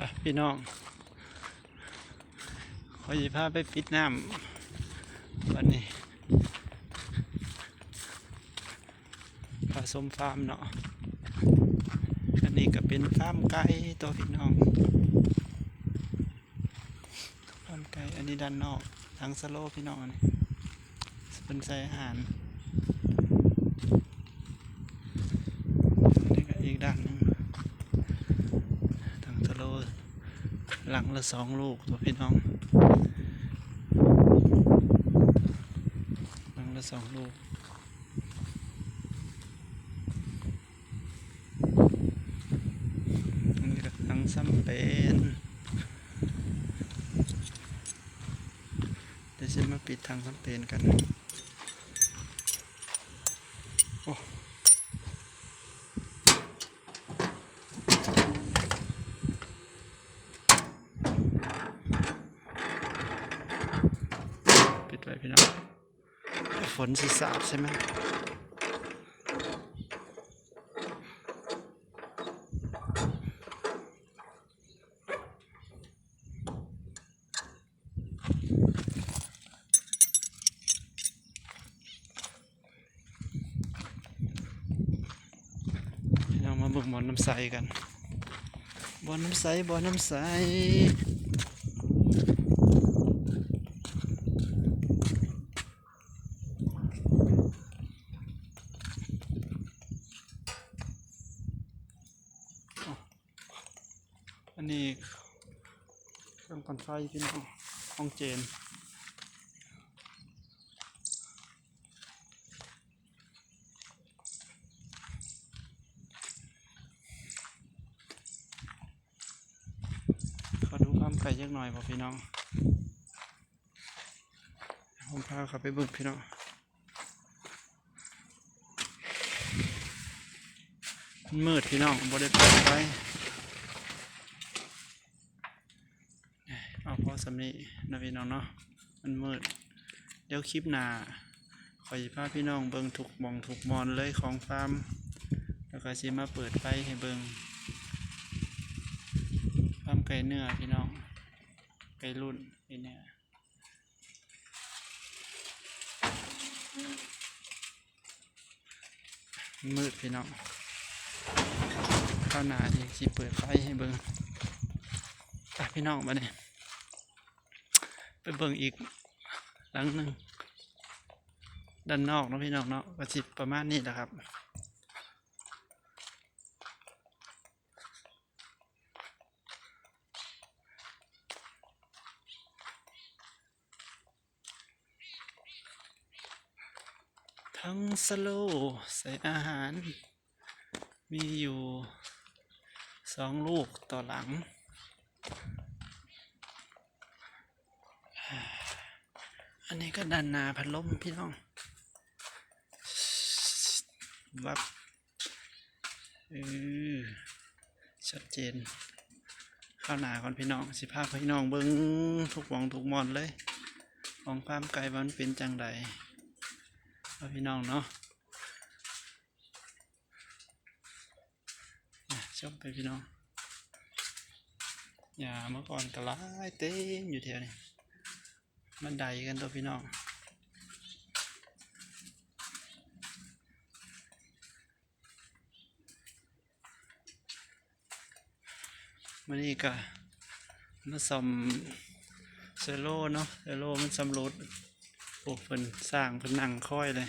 ไปพี่น้องขอหยิบผ้าไปปิดน้ำวันนี้ผสมฟาร์มเนาะอันนี้ก็เป็นฟาร์มไก่ตัวพี่น้องฟาร์มไก่อันนี้ด้านนอกทางสโลพี่น้องอันนี้เป็นใส่อาหาร นี่ก็อีกด้านหนึงทางสโลป หลังละสองลูกตัวพี่น้อง หลังละสองลูกอันนี้ก็ทางซ้ำเป็นเดี๋ยวจะมาปิดทางซ้ำเป็นกัน โอ้ปิดไว้พี่น้องฝ นสีสาดใช่ไหมพี่น้องมาบิ่งบอลน้ำใสกันบอลน้ำใสบอลน้ำใส อันนี้เครื่องปั่นไฟพี่น้องห้องเจนขอดูความไก่ยักหน่อยบ่พี่น้องผมพาเขาไปบิ่งพี่น้องมืดพี่น้องบ่ได้เปิดไฟเอาพอสำนีนะพี่น้องเนาะมันมืด เดี๋ยวคลิปหน้าขอสิพาพี่น้องเบิงถูกหมองถูกมอนเลยของฟาร์มแล้วก็สิมาเปิดไฟให้เบิงฟาร์มไก่เนื้อพี่น้อง ไก่รุ่นไก่เนื้อมืดพี่น้องข้าวหนาที่สิเปิดไฟให้เบิ่งไปพี่น้องมาเนี่ย เบิ่งอีกหลังหนึ่งด้านนอกเนาะพี่น้องเนาะก็สิประมาณนี้แหละครับทั้งสโลใส่อาหาร มีอยู่สองลูกต่อหลัง อันนี้ก็ดันนาพัดลมพี่น้องวับเออชัดเจน ข้าวหนาก่อนพี่น้องสิภาพพี่น้องเบิ้งทุกหมองทุกมอนเลยของความไกลวันเป็นจังใดพี่น้องเนาะอะชมไปพี่น้องอย่าเมื่อก่อนก็หลายเต็มอยู่แถวนี้ มันไดกันตัวพี่น้องมันนี่ก็มาซ่อมเซโลเนาะเซโลมันสำรุดโอ้เพิ่นสร้างเพิ่นนั่งค่อยเลย